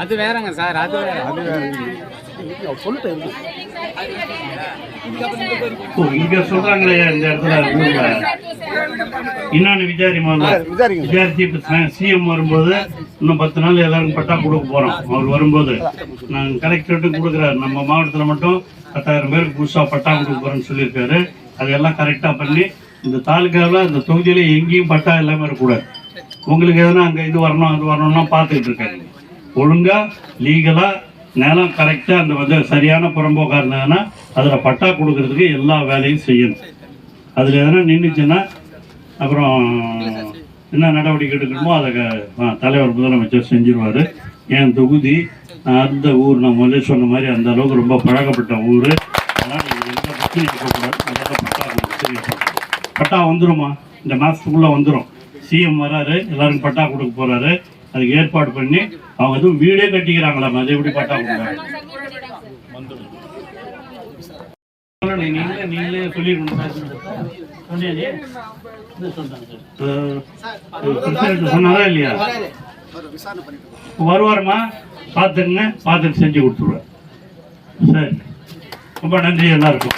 அது வேறங்க சார் அது வேற. அது வேற. இங்க சொல்றாங்களே இந்த இடத்துல ஊர்ல இன்னொன்னு விசாரி முதல்ல விசாரிங்க. விசாரிச்சு இப்ப சிஎம் வரும்போது இன்னும் பத்து நாள் எல்லாருக்கும் பட்டா கொடுக்க போறோம். அவர் வரும்போது. நாங்க கலெக்டர்ட்டும் கொடுக்குறாரு. நம்ம மாவட்டத்துல மட்டும் பத்தாயிரம் பேருக்கு புதுசா பட்டா கொடுக்க போறோம்னு சொல்லியிருக்காரு. அதெல்லாம் கரெக்டா பண்ணி இந்த தாலுக்காவில் இந்த தொகுதியில் எங்கேயும் பட்டா இல்லாமல் இருக்கக்கூடாது. உங்களுக்கு எதனா அங்கே இது வரணும் அது வரணும்னா பார்த்துக்கிட்டு இருக்காங்க ஒழுங்காக லீகலாக நிலம் கரெக்டாக அந்த வந்து சரியான புறம்போக்காக இருந்தாங்கன்னா அதில் பட்டா கொடுக்கறதுக்கு எல்லா வேலையும் செய்யணும். அதில் எதனா நின்றுச்சுன்னா அப்புறம் என்ன நடவடிக்கை எடுக்கணுமோ அதை தலைவர் முதலமைச்சர் செஞ்சிருவார். என் தொகுதி அந்த ஊர் நான் முதல்ல சொன்ன மாதிரி அந்த அளவுக்கு ரொம்ப பழக்கப்பட்ட ஊர். அதனால் நீங்கள் எந்த பிரச்சனையும் இருக்கக்கூடாது. பட்டா வந்துருமா? இந்த மாதத்துக்குள்ளே வந்துடும் சிஎம் வராரு எல்லாருக்கும் பட்டா கொடுக்க போறாரு. அதுக்கு ஏற்பாடு பண்ணி அவங்க எதுவும் வீடே கட்டிக்கிறாங்களாம் அது எப்படி பட்டா கொடுக்குறாங்க நீங்களே நீங்களே பிரசிடென்ட் சொன்னாரா இல்லையா? வருவாருமா? பார்த்துங்க பார்த்துட்டு செஞ்சு கொடுத்துருவேன். சரி. ரொம்ப நன்றி எல்லாருக்கும்.